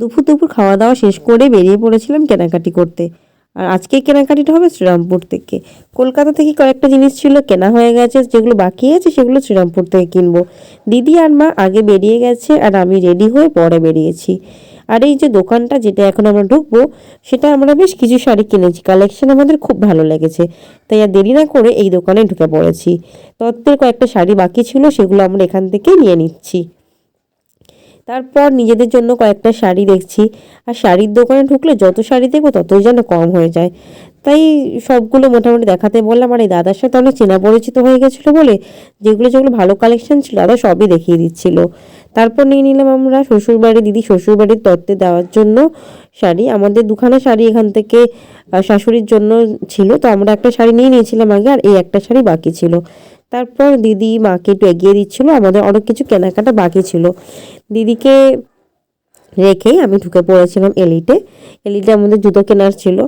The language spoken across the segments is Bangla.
দুপুর দুপুর খাওয়া দাওয়া শেষ করে বেরিয়ে পড়েছিলাম কেনাকাটি করতে। আর আজকে কেনাকাটিটা হবে শ্রীরামপুর থেকে। কলকাতা থেকে কয়েকটা জিনিস ছিল, কেনা হয়ে গেছে, যেগুলো বাকি আছে সেগুলো শ্রীরামপুর থেকে কিনবো। দিদি আর মা আগে বেরিয়ে গেছে আর আমি রেডি হয়ে পরে বেরিয়েছি। আর এই যে দোকানটা যেটা এখন আমরা ঢুকবো, সেটা আমরা বেশ কিছু শাড়ি কিনেছি। কালেকশন আমাদের খুব ভালো লেগেছে। তাই আর দেরি না করে এই দোকানে ঢুকে পড়েছি। তত্ত্বের কয়েকটা শাড়ি বাকি ছিল, সেগুলো আমরা এখান থেকেই নিয়ে নিচ্ছি। তারপর নিজেদের জন্য কয়েকটা শাড়ি দেখছি। আর শাড়ির দোকানে ঢুকলে যত শাড়ি দেখব ততই যেন কম হয়ে যায়। তাই সবগুলো মোটামুটি দেখাতে বললাম, আর এই দাদার সাথে অনেক চেনা পরিচিত হয়ে গেছিল বলে যেগুলো যেগুলো ভালো কালেকশন ছিল দাদা সবই দেখিয়ে দিচ্ছিল। তারপর নিয়ে নিলাম আমরা শ্বশুরবাড়ি, দিদি শ্বশুরবাড়ির তত্ত্বে দেওয়ার জন্য শাড়ি। আমাদের দুখানা শাড়ি এখান থেকে শাশুড়ির জন্য ছিল, তো আমরা একটা শাড়ি নিয়ে নিয়েছিলাম আগে, আর এই একটা শাড়ি বাকি ছিল। তারপর দিদি মাকে একটু এগিয়ে দিচ্ছিল, আমাদের অনেক কিছু কেনাকাটা বাকি ছিল। দিদিকে রেখেই আমি ঢুকে পড়েছিলাম এলিটে। এলিটে আমাদের জুতো কেনার ছিল।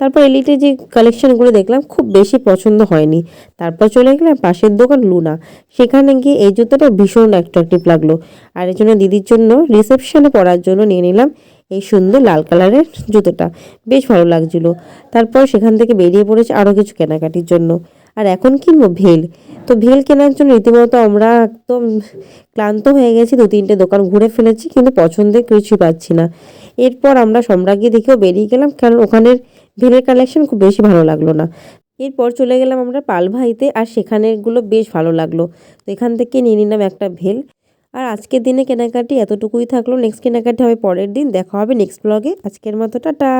তারপর এলিটে যে কালেকশনগুলো দেখলাম, খুব বেশি পছন্দ হয়নি। তারপর চলে গেলাম পাশের দোকান লুনা। সেখানে গিয়ে এই জুতোটা ভীষণ অ্যাট্রাকটিভ লাগল। আর এর জন্য দিদির জন্য রিসেপশনে পরার জন্য নিয়ে নিলাম এই সুন্দর লাল কালারের জুতোটা। বেশ ভালো লাগছিল। তারপর সেখান থেকে বেরিয়ে পড়েছে আরও কিছু কেনাকাটির জন্য। আর এখন কিনবো? ভেল। তো ভেল কেনার জন্য রীতিমতো আমরা একদম ক্লান্ত হয়ে গেছি, দু তিনটে দোকান ঘুরে ফেলেছি, কিন্তু পছন্দের কিছুই পাচ্ছি না। এরপর আমরা সম্রাজ্ঞী দেখেও বেরিয়ে গেলাম, কারণ ওখানের ভেলের কালেকশন খুব বেশি ভালো লাগল না। এরপর চলে গেলাম আমরা পালভাইতে, আর সেখানেরগুলো বেশ ভালো লাগল। তো এখান থেকে নিয়ে নিলাম একটা ভেল। আর আজকের দিনে কেনাকাটি এতটুকুই থাকল। নেক্সট কেনাকাটি হবে পরের দিন। দেখা হবে নেক্সট ব্লগে আজকের মতো, টাটা!